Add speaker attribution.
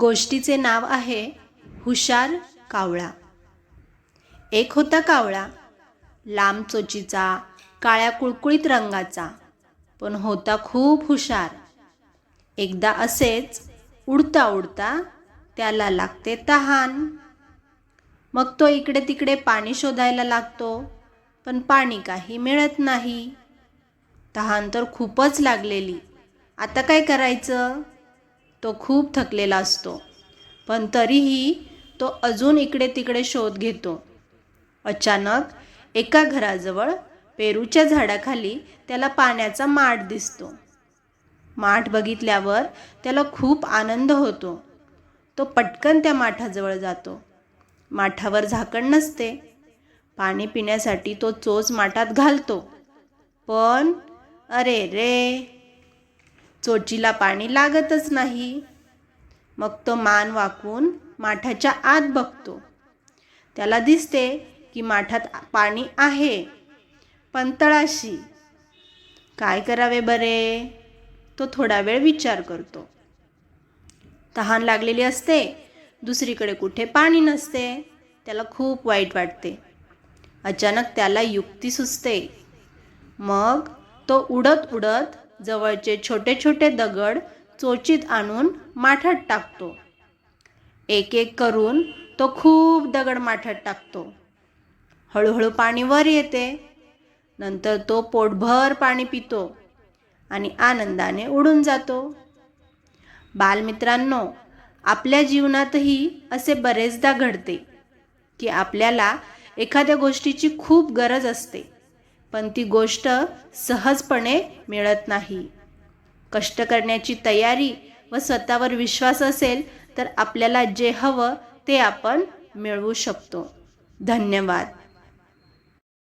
Speaker 1: गोष्टीचे नाव आहे हुशार कावळा. एक होता कावळा लांब चोचीचा काळ्या कुळकुळीत रंगाचा पण होता खूप हुशार. एकदा असेच उडता उडता त्याला लागते तहान. मग तो इकडे तिकडे पाणी शोधायला लागतो पण पाणी काही मिळत नाही. तहान तर खूपच लागलेली. आता काय करायचं? तो खूप थकलेला असतो. पण तरीही तो अजून इकडे तिकडे शोध घेतो. अचानक एका घराजवळ पेरूच्या झाडाखाली त्याला पाण्याचा माठ दिसतो. माठ बघितल्यावर त्याला खूप आनंद होतो. तो पटकन त्या माठाजवळ जातो. माठावर झाकण नसते. पाणी पिण्यासाठी तो चोच माठात घालतो. पण अरे रे! चोचीला पाणी लागतच नाही. मग तो मान वाकून माठाच्या आत बघतो. त्याला दिसते की माठात पाणी आहे. पण तळाशी काय करावे बरे? तो थोडा वेळ विचार करतो. तहान लागलेली असते. दुसरीकडे कुठे पाणी नसते. त्याला खूप वाईट वाटते. अचानक त्याला युक्ती सुचते. मग तो उडत उडत जवळचे छोटे छोटे दगड चोचीत आणून माठात टाकतो. एक एक करून तो खूप दगड माठात टाकतो. हळूहळू पाणी वर येते. नंतर तो पोटभर पाणी पितो आणि आनंदाने उडून जातो. बालमित्रांनो आपल्या जीवनातही असे बरेचदा घडते की आपल्याला एखाद्या गोष्टीची खूप गरज असते. पण ती गोष्ट सहजपणे मिळत नाही. कष्ट करण्याची तयारी व स्वतःवर विश्वास असेल तर आपल्याला जे हवं ते आपण मिळवू शकतो. धन्यवाद.